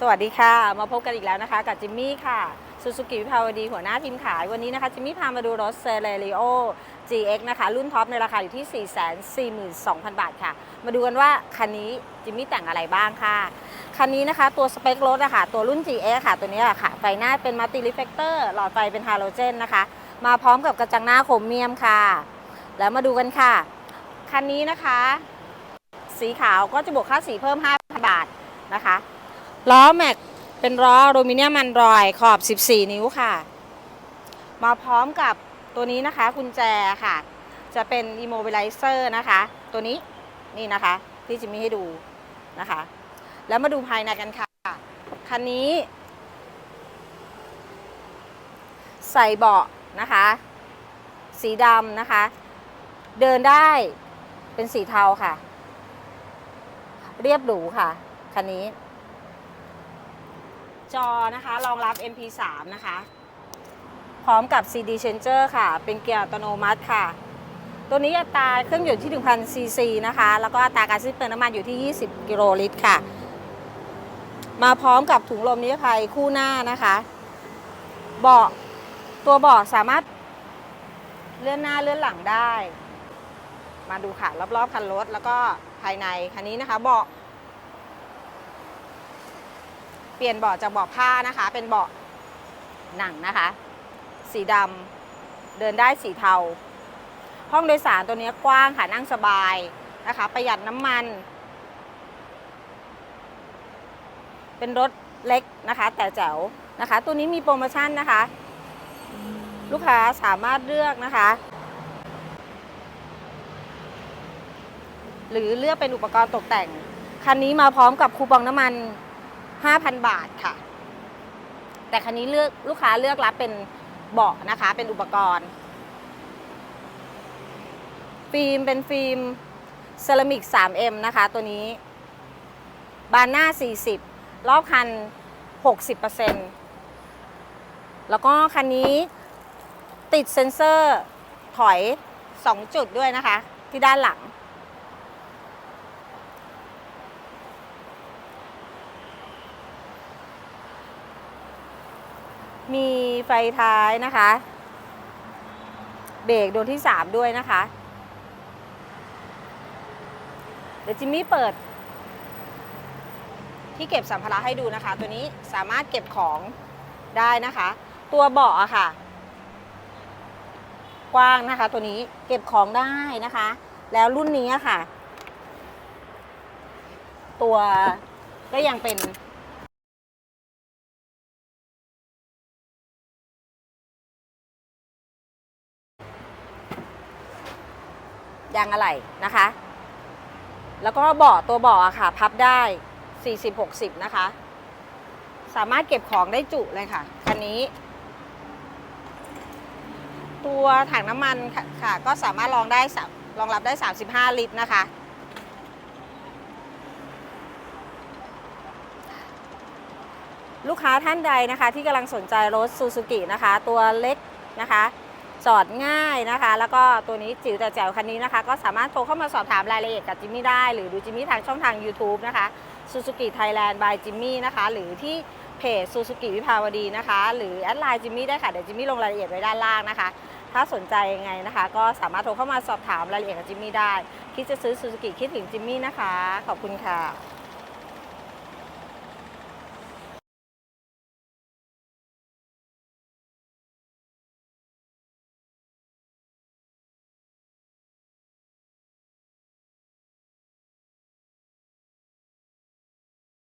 สวัสดีค่ะ มาพบกันอีกแล้วนะคะกับจิมมี่ค่ะซูซูกิวิภาวดีหัวหน้าทีมขายวันนี้นะคะจิมมี่พามาดูรถเซเลริโอ GX นะคะ รุ่นท็อปในราคาอยู่ที่ 442,000 บาทค่ะ มาดูกันว่าคันนี้จิมมี่แต่งอะไรบ้างค่ะ คันนี้นะคะตัวสเปครถอะคะตัวรุ่น GX ค่ะ ตัวนี้อะค่ะ ไฟหน้าเป็นมัลติรีเฟกเตอร์หลอดไฟเป็นฮาโลเจนนะคะ มาพร้อมกับกระจังหน้าโครเมียมค่ะ แล้วมาดูกันค่ะ คันนี้นะคะ สีขาวก็จะบวกค่าสีเพิ่ม 5,000 บาทนะคะ ล้อแม็กเป็นล้ออลูมิเนียมมันรอยขอบ 14 นิ้วค่ะ มาพร้อมกับตัวนี้นะคะ กุญแจค่ะ จะเป็น immobilizer นะคะ ตัวนี้นี่นะคะ ที่จิมมี่ให้ดูนะคะ แล้วมาดูภายในกันค่ะคันนี้ ใส่เบาะนะคะ สีดำนะคะ เดินได้เป็นสีเทาค่ะ เรียบหรูค่ะคันนี้ จอนะคะ รองรับ MP3 นะคะ พร้อมกับ CD changer ค่ะ เป็นเกียร์อัตโนมัติค่ะ ตัวนี้อัตราเครื่องยนต์ที่ 1,000 ซีซีนะคะ แล้วก็อัตราการสิ้นเปลืองน้ำมันอยู่ที่ 20 กิโลลิตรค่ะ มาพร้อมกับถุงลมนิรภัยคู่หน้านะคะ เบาะตัวเบาะสามารถเลื่อนหน้าเลื่อนหลังได้ มาดูค่ะรอบๆคันรถแล้วก็ภายในคันนี้นะคะ เบาะ เปลี่ยนเบาะจากเบาะผ้านะคะ เป็นเบาะหนังนะคะ สีดำเดินได้สีเทา ห้องโดยสารตัวนี้กว้างค่ะนั่งสบายนะคะ ประหยัดน้ำมัน เป็นรถเล็กนะคะ แต่แจ๋วนะคะ ตัวนี้มีโปรโมชั่นนะคะ ลูกค้าสามารถเลือกนะคะ หรือเลือกเป็นอุปกรณ์ตกแต่ง คันนี้มาพร้อมกับคูปองน้ำมัน 5,000 บาทค่ะ แต่คันนี้เลือกลูกค้าเลือกรับเป็นเบาะนะคะ เป็นอุปกรณ์ ฟิล์มเป็นฟิล์มเซรามิก 3M นะคะ ตัวนี้ บานหน้า 40 รอบคัน 60%แล้วก็คันนี้ติดเซ็นเซอร์ถอย 2 จุดด้วยนะคะ ที่ด้านหลัง มีไฟท้ายนะคะ เบรกดวงที่ 3 ด้วยนะคะ เดี๋ยวจิมมี่เปิด ที่เก็บสัมภาระให้ดูนะคะ ตัวนี้สามารถเก็บของได้นะคะ ตัวเบาะอะค่ะ กว้างนะคะ ตัวนี้เก็บของได้นะคะ แล้วรุ่นนี้ค่ะ ตัวก็ยังเป็น ยางอะไหล่นะคะ แล้วก็เบาะตัวเบาะอะค่ะ พับได้ 40-60 นะคะ สามารถเก็บของได้จุเลยค่ะ คันนี้ ตัวถังน้ำมันค่ะคะก็สามารถรองได้รองรับได้ 35 ลิตรนะคะลูกค้าท่านใดนะคะที่กำลังสนใจรถซูซูกินะคะ ตัวเล็กนะคะ จอดง่ายนะคะ แล้วก็ตัวนี้จิ๋วแต่แจ๋วคันนี้นะคะ ก็สามารถโทรเข้ามาสอบถามรายละเอียดกับจิมมี่ได้ หรือดูจิมมี่ทางช่องทาง YouTube นะคะ Suzuki Thailand by Jimmy นะคะ หรือที่เพจ Suzuki วิภาวดีนะคะ หรือแอดไลน์จิมมี่ได้ค่ะ เดี๋ยวจิมมี่ลงรายละเอียดไว้ด้านล่างนะคะ ถ้าสนใจยังไงนะคะ ก็สามารถโทรเข้ามาสอบถามรายละเอียดกับจิมมี่ได้ คิดจะซื้อ Suzuki คิดถึงจิมมี่นะคะ ขอบคุณค่ะ